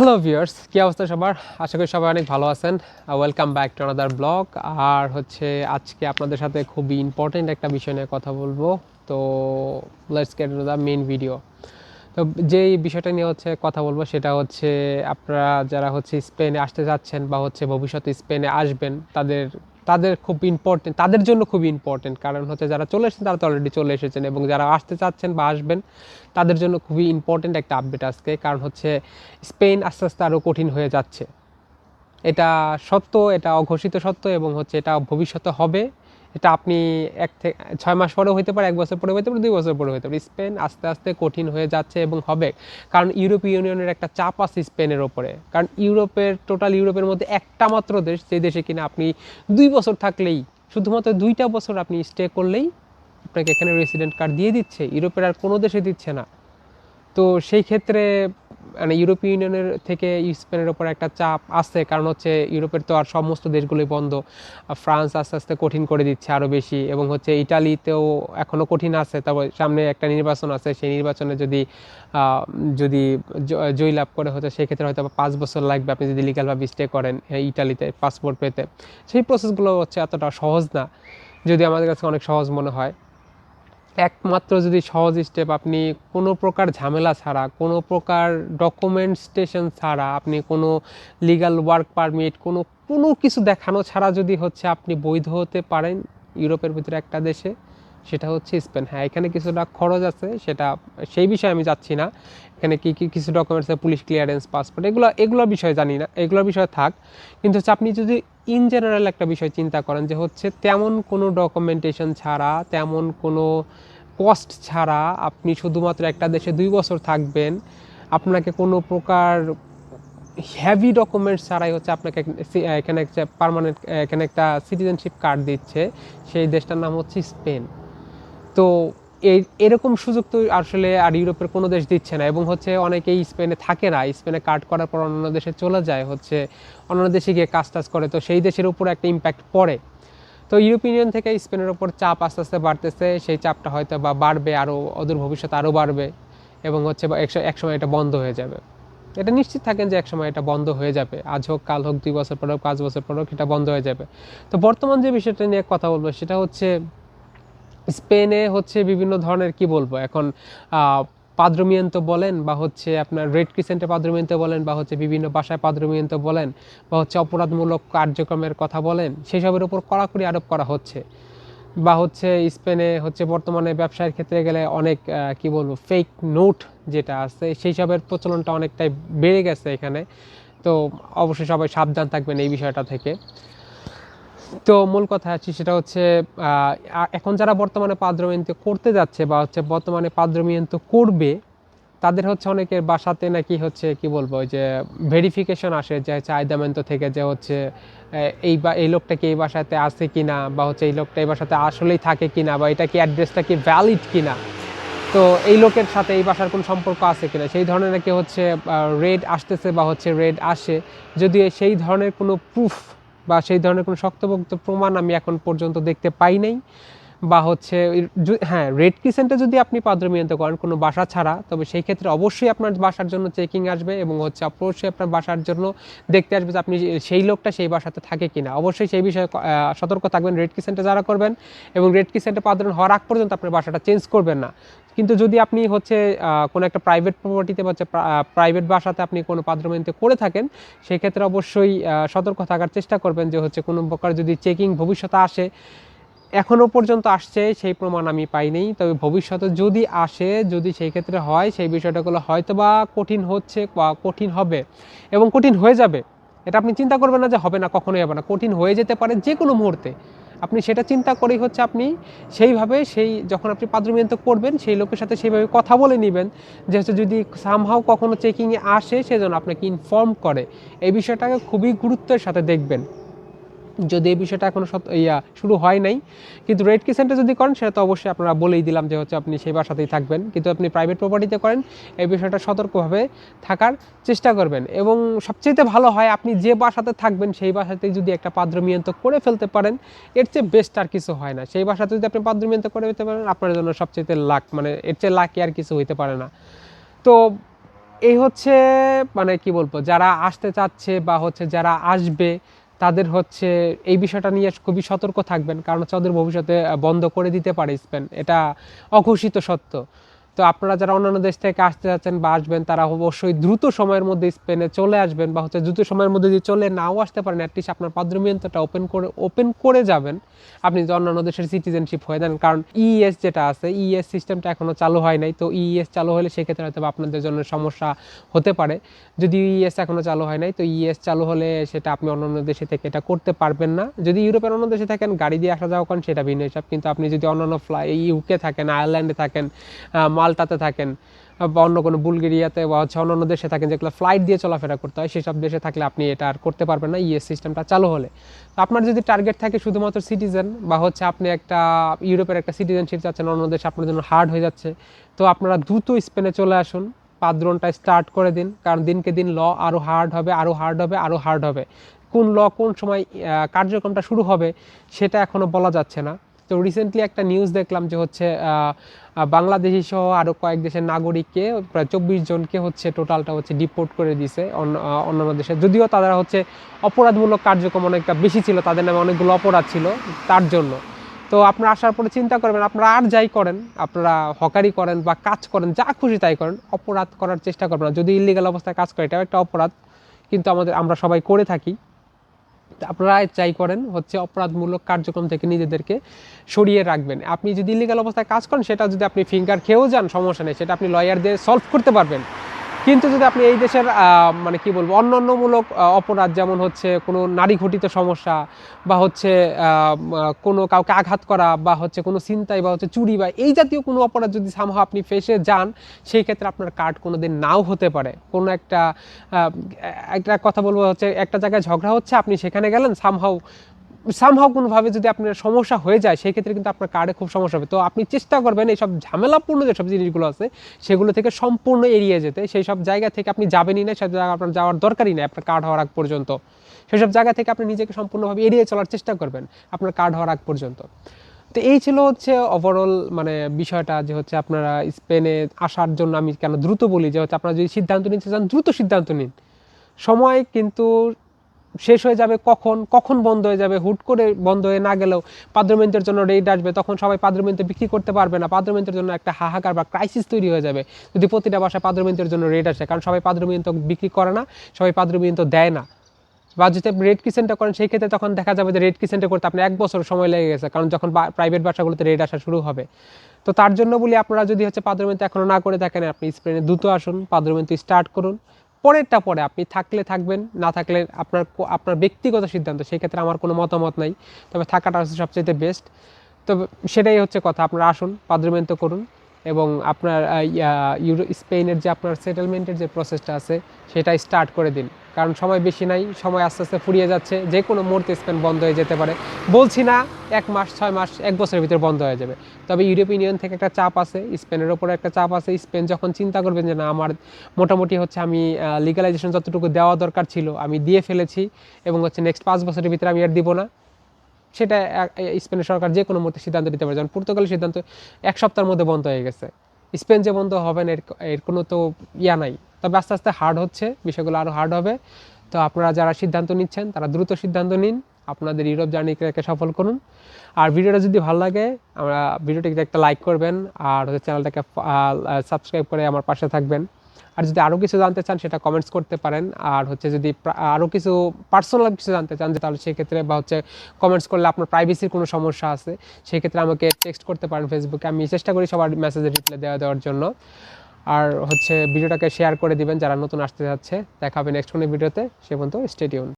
Hello viewers কী অবস্থা সবার? আশা করি সবাই অনেক ভালো আছেন। Welcome back to another blog আর হচ্ছে, আজকে আপনাদের সাথে খুবই ইম্পর্টেন্ট একটা বিষয় নিয়ে কথা বলব। তো let's get the main video তো, যেই বিষয়টা নিয়ে হচ্ছে কথা বলব, সেটা হচ্ছে আপনারা যারা হচ্ছে স্পেনে আসতে যাচ্ছেন বা হচ্ছে ভবিষ্যতে স্পেনে আসবেন, তাদের তাদের খুব ইম্পর্টেন্ট তাদের জন্য খুব ইম্পর্টেন্ট কারণ হচ্ছে যারা চলে এসেছেন, তারা তো অলরেডি চলে এসেছেন এবং যারা আসতে চাচ্ছেন বা আসবেন, তাদের জন্য খুবই ইম্পর্টেন্ট একটা আপডেট আজকে, কারণ হচ্ছে স্পেন আস্তে আস্তে আরও কঠিন হয়ে যাচ্ছে। এটা সত্য, এটা অঘোষিত সত্য এবং হচ্ছে এটা ভবিষ্যতে হবে। এটা আপনি এক থেকে ছয় মাস পরেও হতে পারে, এক বছর পরে হতে পারে, দুই বছর পরে হতে পারে। স্পেন আস্তে আস্তে কঠিন হয়ে যাচ্ছে এবং হবে। কারণ ইউরোপীয় ইউনিয়নের একটা চাপ আছে স্পেনের ওপরে। কারণ ইউরোপের, টোটাল ইউরোপের মধ্যে একটা মাত্র দেশ, যে দেশে কিনা আপনি দুই বছর থাকলেই, শুধুমাত্র দুইটা বছর আপনি স্টে করলেই আপনাকে এখানে রেসিডেন্ট কার্ড দিয়ে দিচ্ছে। ইউরোপের আর কোনো দেশে দিচ্ছে না। তো সেই ক্ষেত্রে মানে ইউরোপীয় ইউনিয়নের থেকে স্পেনের ওপর একটা চাপ আছে, কারণ হচ্ছে ইউরোপের তো আর সমস্ত দেশগুলোই বন্ধ। ফ্রান্স আস্তে আস্তে কঠিন করে দিচ্ছে আরও বেশি এবং হচ্ছে ইটালিতেও এখনও কঠিন আছে তারপর সামনে একটা নির্বাচন আছে, সেই নির্বাচনে যদি যদি জ- জয়লাভ করে হচ্ছে সেক্ষেত্রে হয়তো পাঁচ বছর লাগবে। আপনি যদি লিগালভাবে স্টে করেন ইটালিতে পাসপোর্ট পেতে, সেই প্রসেসগুলো হচ্ছে এতটা সহজ না, যদি আমাদের কাছে অনেক সহজ মনে হয়। একমাত্র যদি সহজ স্টেপ আপনি কোনো প্রকার ঝামেলা ছাড়া, কোনো প্রকার ডকুমেন্টেশন ছাড়া, আপনি কোনো লিগ্যাল ওয়ার্ক পারমিট কোনো কোনো কিছু দেখানো ছাড়া যদি হচ্ছে আপনি বৈধ হতে পারেন ইউরোপের ভিতরে একটা দেশে, সেটা হচ্ছে স্পেন। হ্যাঁ এখানে কিছুটা খরচ আছে, সেটা, সেই বিষয়ে আমি যাচ্ছি না। এখানে কি কি, কিছু ডকুমেন্টস পুলিশ ক্লিয়ারেন্স পাসপোর্ট এগুলো এগুলোর বিষয়ে জানি না এগুলোর বিষয়ে থাক। কিন্তু হচ্ছে আপনি যদি ইন জেনারেল একটা বিষয় চিন্তা করেন যে হচ্ছে তেমন কোনো ডকুমেন্টেশন ছাড়া, তেমন কোনো কস্ট ছাড়া আপনি শুধুমাত্র একটা দেশে দুই বছর থাকবেন, আপনাকে কোনো প্রকার হেভি ডকুমেন্টস ছাড়াই হচ্ছে আপনাকে এখানে একটা পার্মানেন্ট এখানে একটা সিটিজেনশিপ কার্ড দিচ্ছে। সেই দেশটার নাম হচ্ছে স্পেন তো এই এরকম সুযোগ তো আসলে আর ইউরোপের কোনো দেশ দিচ্ছে না। এবং হচ্ছে অনেকেই স্পেনে থাকে না। স্পেনে কাট করার পর অন্য দেশে চলে যায়, হচ্ছে অন্য দেশে গিয়ে কাজ টাজ করে। তো সেই দেশের উপর একটা ইম্প্যাক্ট পড়ে। তো ইউরোপিয়ান থেকে স্পেনের ওপর চাপ আস্তে আস্তে বাড়তেছে। সেই চাপটা হয়তো বা বাড়বে আরও অদূর ভবিষ্যতে আরও বাড়বে। এবং হচ্ছে বা একশ- একসময় এটা বন্ধ হয়ে যাবে। এটা নিশ্চিত থাকেন যে একসময় এটা বন্ধ হয়ে যাবে। আজ হোক, কাল হোক, দুই বছর পর হোক, পাঁচ বছর পর হোক, এটা বন্ধ হয়ে যাবে। তো বর্তমান যে বিষয়টা নিয়ে কথা বলব, সেটা হচ্ছে স্পেনে হচ্ছে বিভিন্ন ধরনের, কি বলব, এখন পাদ্রমিয়ন্ত বলেন বা হচ্ছে আপনার রেড ক্রিসেন্টে পাদ্রমিয়ন্ত বলেন বা হচ্ছে বিভিন্ন বাসায় পাদ্রমিয়ন্ত বলেন বা হচ্ছে অপরাধমূলক কার্যক্রমের কথা বলেন, সেসবের উপর কড়াকড়ি আরোপ করা হচ্ছে। বা হচ্ছে স্পেনে হচ্ছে বর্তমানে ব্যবসায়ের ক্ষেত্রে গেলে অনেক কি বলব ফেক নোট যেটা আছে সেই সবের প্রচলনটা অনেকটাই বেড়ে গেছে এখানে। তো অবশ্যই সবাই সাবধান থাকবেন এই বিষয়টা থেকে। তো মূল কথা আছে সেটা হচ্ছে এখন যারা বর্তমানে পাদ্রমিয়ন্ত করতে যাচ্ছে বা হচ্ছে বর্তমানে পাদ্রমিয়ন্ত করবে, তাদের হচ্ছে অনেকের বাসাতে নাকি হচ্ছে কি বলব যে ভেরিফিকেশন আসে যে হচ্ছে আয়দামেন্ত থেকে যে হচ্ছে এই বা, এই লোকটা কি এই বাসাতে আছে কিনা বা হচ্ছে এই লোকটা এই বাসাতে আসলেই থাকে কি না বা এটা কি অ্যাড্রেসটা কি ভ্যালিড কিনা। তো এই লোকের সাথে এই বাসার কোনো সম্পর্ক আছে কিনা? সেই ধরনের নাকি হচ্ছে রেড আসতেছে বা হচ্ছে রেড আসে। যদি সেই ধরনের কোনো প্রুফ বা সেই ধরনের কোনো শক্তপোক্ত প্রমাণ আমি এখন পর্যন্ত দেখতে পাই নাই। বা হচ্ছে হ্যাঁ রেড কিসেন্টে যদি আপনি পাদ্রমিয়ন্ত করেন কোনো বাসা ছাড়া, তবে সেই ক্ষেত্রে অবশ্যই আপনার বাসার জন্য চেকিং আসবে এবং হচ্ছে অবশ্যই আপনার বাসার জন্য দেখতে আসবে যে আপনি সেই লোকটা সেই বাসাতে থাকে কিনা। অবশ্যই সেই বিষয়ে সতর্ক থাকবেন রেড কিসেন্টে যারা করবেন এবং রেড কিসেন্টে পাদ্রন হওয়ার আগ পর্যন্ত আপনার বাসাটা চেঞ্জ করবেন না। কিন্তু যদি আপনি হচ্ছে কোনো একটা প্রাইভেট প্রপার্টিতে বা প্রাইভেট বাসাতে আপনি কোনো পাদ্রমিয়ন্ত করে থাকেন সেক্ষেত্রে অবশ্যই সতর্ক থাকার চেষ্টা করবেন যে হচ্ছে কোনো প্রকার যদি চেকিং ভবিষ্যতে আসে এখনও পর্যন্ত আসছে, সেই প্রমাণ আমি পাইনি। তবে ভবিষ্যতে যদি আসে, যদি সেই ক্ষেত্রে হয়, সেই বিষয়টাগুলো হয়তো বা কঠিন হচ্ছে বা কঠিন হবে এবং কঠিন হয়ে যাবে। এটা আপনি চিন্তা করবেন না যে হবে না, কখনোই হবে না। কঠিন হয়ে যেতে পারে যে কোনো মুহূর্তে। আপনি সেটা চিন্তা করেই হচ্ছে আপনি সেইভাবে সেই যখন আপনি পাদ্রমিয়ন্ত করবেন, সেই লোকের সাথে সেইভাবে কথা বলে নেবেন যে হচ্ছে যদি সামহাও কখনো চেকিংয়ে আসে, সেজন্য আপনাকে ইনফর্ম করে। এই বিষয়টাকে খুবই গুরুত্বের সাথে দেখবেন। যদি এই বিষয়টা এখনও সত- ইয়া, শুরু হয় নাই, কিন্তু রেড কিসেন্টে যদি করেন, সেটা তো অবশ্যই আপনারা বলেই দিলাম যে হচ্ছে আপনি সেই বাসাতেই থাকবেন। কিন্তু আপনি প্রাইভেট প্রপার্টিতে করেন, এই বিষয়টা সতর্কভাবে থাকার চেষ্টা করবেন। এবং সবচেয়ে ভালো হয়, আপনি যে বাসাতে থাকবেন, সেই বাসাতেই যদি একটা পাদ্রমিয়ন্ত করে ফেলতে পারেন, এর চেয়ে বেস্ট আর কিছু হয় না। সেই বাসাতে যদি আপনি পাদ্রমিয়ন্ত করে ফেলতে পারেন, আপনার জন্য সবচেয়ে লাখ মানে এর চেয়ে লাকি আর কিছু হইতে পারে না। তো এই হচ্ছে মানে কি বলব, যারা আসতে চাচ্ছে বা হচ্ছে যারা আসবে তাদের হচ্ছে এই বিষয়টা নিয়ে খুবই সতর্ক থাকবেন, কারণ হচ্ছে ওদের ভবিষ্যতে বন্ধ করে দিতে পারে স্পেন। এটা অঘোষিত সত্য। তো আপনারা যারা অন্যান্য দেশ থেকে আসতে যাচ্ছেন বা আসবেন, তারা অবশ্যই দ্রুত সময়ের মধ্যে স্পেনে চলে আসবেন বা হচ্ছে দ্রুত সময়ের মধ্যে যদি চলে নাও আসতে পারেন অ্যাটলিস্ট আপনার পাদ্রমিয়ন্তটা ওপেন করে ওপেন করে যাবেন। আপনি যদি অন্যান্য দেশের সিটিজেনশিপ হয়ে যান, কারণ ইএস যেটা আছে ইএস সিস্টেমটা এখনও চালু হয় নাই। তো ইএস চালু হলে সেক্ষেত্রে হয়তো আপনাদের জন্য সমস্যা হতে পারে। যদি ইএস এখনও চালু হয় নাই, তো ইএস চালু হলে সেটা আপনি অন্যান্য দেশে থেকে এটা করতে পারবেন না। যদি ইউরোপের অন্য দেশে থাকেন, গাড়ি দিয়ে আসা যাওয়া করেন, সেটা ভিন্ন হিসাব। কিন্তু আপনি যদি অন্যান্য ফ্লাই ইউকে থাকেন আয়ারল্যান্ডে থাকেন মাল্টাতে থাকেন, বা অন্য কোনো বুলগেরিয়াতে বা হচ্ছে অন্যান্য দেশে থাকেন যেগুলো ফ্লাইট দিয়ে চলাফেরা করতে হয়, সেসব দেশে থাকলে আপনি এটা আর করতে পারবেন না ইএস সিস্টেমটা চালু হলে। তো আপনার যদি টার্গেট থাকে শুধুমাত্র সিটিজেন বা হচ্ছে আপনি একটা ইউরোপের একটা সিটিজেনশিপ চাচ্ছেন, অন্য দেশে আপনার জন্য হার্ড হয়ে যাচ্ছে, তো আপনারা দ্রুত স্পেনে চলে আসুন পাদ্রনটা স্টার্ট করে দিন, কারণ দিনকে দিন ল আরও হার্ড হবে আরও হার্ড হবে আরও হার্ড হবে। কোন ল কোন সময় কার্যক্রমটা শুরু হবে, সেটা এখনও বলা যাচ্ছে না। তো রিসেন্টলি একটা নিউজ দেখলাম যে হচ্ছে বাংলাদেশি সহ আরও কয়েক দেশের নাগরিককে, প্রায় চব্বিশ জনকে হচ্ছে টোটালটা হচ্ছে ডিপোর্ট করে অন্য অন্যান্য দেশে। যদিও তারা হচ্ছে অপরাধমূলক কার্যক্রম অনেকটা বেশি ছিল, তাদের নামে অনেকগুলো অপরাধ ছিল তার জন্য। তো আপনারা আসার পরে চিন্তা করবেন, আপনারা আর যাই করেন, আপনারা হকারি করেন বা কাজ করেন, যা খুশি তাই করেন, অপরাধ করার চেষ্টা করবেন না। যদি ইলিগাল অবস্থায় কাজ করে এটাও একটা অপরাধ, কিন্তু আমাদের, আমরা সবাই করে থাকি। আপনারা চাই করেন হচ্ছে অপরাধমূলক কার্যক্রম থেকে নিজেদেরকে সরিয়ে রাখবেন। আপনি যদি ইলিগাল অবস্থায় কাজ করেন, সেটা যদি আপনি ফিঙ্গার খেয়েও যান, সমস্যা নেই। সেটা আপনি লয়ার দিয়ে সলভ করতে পারবেন। কিন্তু যদি আপনি এই দেশের মানে কি বলব, অন্যান্যমূলক অপরাধ যেমন হচ্ছে কোনো নারী ঘটিত সমস্যা বা হচ্ছে কোনো কাউকে আঘাত করা বা হচ্ছে কোনো চিন্তাই বা হচ্ছে চুরি বা এই জাতীয় কোনো অপরাধ যদি সামহাও আপনি ফেসে যান, সেই ক্ষেত্রে আপনার কার্ড কোনো দিন নাও হতে পারে। কোনো একটা একটা কথা বলব হচ্ছে, একটা জায়গায় ঝগড়া হচ্ছে, আপনি সেখানে গেলেন সামহাও সামহাও কোনোভাবে যদি আপনার সমস্যা হয়ে যায় সেই ক্ষেত্রে কিন্তু আপনার কার্ডে খুব সমস্যা হবে। তো আপনি চেষ্টা করবেন এইসব ঝামেলাপূর্ণ যেসব জিনিসগুলো আছে, সেগুলো থেকে সম্পূর্ণ এড়িয়ে যেতে। সেই সব জায়গা থেকে আপনি যাবেনই না সব জায়গা আপনার যাওয়ার দরকারই নেই আপনার কার্ড হওয়ার আগ পর্যন্ত। সেসব জায়গা থেকে আপনি নিজেকে সম্পূর্ণভাবে এড়িয়ে চলার চেষ্টা করবেন আপনার কার্ড হওয়ার আগ পর্যন্ত। তো এই ছিল হচ্ছে ওভারঅল মানে বিষয়টা যে হচ্ছে আপনারা স্পেনে আসার জন্য আমি কেন দ্রুত বলি, যে হচ্ছে আপনারা যদি সিদ্ধান্ত নিতে চান, দ্রুত সিদ্ধান্ত নিন। সময় কিন্তু শেষ হয়ে যাবে কখন? কখন বন্ধ হয়ে যাবে? হুট করে বন্ধ হয়ে না গেলেও পাদ্রমেন্টের জন্য রেড আসবে, তখন সবাই পাদ্রমেন্টে বিক্রি করতে পারবে না। পাদ্রমেন্টের জন্য একটা হাহাকার বা ক্রাইসিস তৈরি হয়ে যাবে যদি প্রতিটা বাসায় পাদ্রমেন্টের জন্য রেড আসে। কারণ সবাই পাদ্রমিন্ত বিক্রি করে না, সবাই পাদ্রমিন্ত দেয় না। বা যদি রেড কিচেনটা করেন, সেই ক্ষেত্রে তখন দেখা যাবে যে রেড কিচেনটা করতে আপনার এক বছর সময় লেগে গেছে, কারণ যখন প্রাইভেট বাসাগুলোতে রেড আসা শুরু হবে। তো তার জন্য বলি আপনারা যদি হচ্ছে পাদ্রমিন্ত এখনও না করে থাকেন, আপনি স্পেনে দ্রুত আসুন পাদ্রমিন্ত স্টার্ট করুন। পরেরটা পরে আপনি থাকলে থাকবেন, না থাকলে আপনার আপনার ব্যক্তিগত সিদ্ধান্ত সেক্ষেত্রে আমার কোনো মতামত নাই। তবে থাকাটা হচ্ছে সবচেয়ে বেস্ট তো সেটাই হচ্ছে কথা, আপনারা আসুন পাদ্রমেন্ট করুন। এবং আপনার ইউরো, স্পেনের যে আপনার সেটেলমেন্টের যে প্রসেসটা আছে, সেটা স্টার্ট করে দিন। কারণ সময় বেশি নাই, সময় আস্তে আস্তে ফুরিয়ে যাচ্ছে, যে কোনো মুহূর্তে স্পেন বন্ধ হয়ে যেতে পারে। বলছি না, এক মাস, ছয় মাস, এক বছরের ভিতরে বন্ধ হয়ে যাবে। তবে ইউরোপিয়ান ইউনিয়ন থেকে একটা চাপ আছে স্পেনের ওপরে একটা চাপ আছে। স্পেন যখন চিন্তা করবেন যে, না, আমার মোটামুটি হচ্ছে আমি লিগালাইজেশন যতটুকু দেওয়া দরকার ছিল, আমি দিয়ে ফেলেছি এবং হচ্ছে নেক্সট পাঁচ বছরের ভিতরে আমি আর দিব না। সেটা স্পেনের সরকার যে কোনো মুহূর্তে সিদ্ধান্ত নিতে পারে। যেমন পর্তুগালের সিদ্ধান্ত এক সপ্তাহের মধ্যে বন্ধ হয়ে গেছে। স্পেন যে বন্ধ হবে না, এর এর কোনো তো ইয়া নাই। তবে আস্তে আস্তে হার্ড হচ্ছে, বিষয়গুলো আরও হার্ড হবে। তো আপনারা যারা সিদ্ধান্ত নিচ্ছেন, তারা দ্রুত সিদ্ধান্ত নিন। আপনাদের ইউরোপ জার্নিকে সফল করুন। আর ভিডিওটা যদি ভালো লাগে, আমরা ভিডিওটিকে একটা লাইক করবেন। আর হচ্ছে চ্যানেলটাকে সাবস্ক্রাইব করে আমার পাশে থাকবেন। আর যদি আরও কিছু জানতে চান, সেটা কমেন্টস করতে পারেন। আর হচ্ছে যদি আরও কিছু পার্সোনাল কিছু জানতে চান, যে তাহলে সেক্ষেত্রে বা হচ্ছে কমেন্টস করলে আপনার প্রাইভেসির কোনো সমস্যা আছে, সেক্ষেত্রে আমাকে টেক্সট করতে পারেন ফেসবুকে আমি চেষ্টা করি সবার মেসেজের রিপ্লাই দেওয়া দেওয়ার জন্য। আর হচ্ছে ভিডিওটাকে শেয়ার করে দিবেন, যারা নতুন আসতে যাচ্ছে। দেখা হবে নেক্সট কোনো ভিডিওতে সে পর্যন্ত স্টেডিউন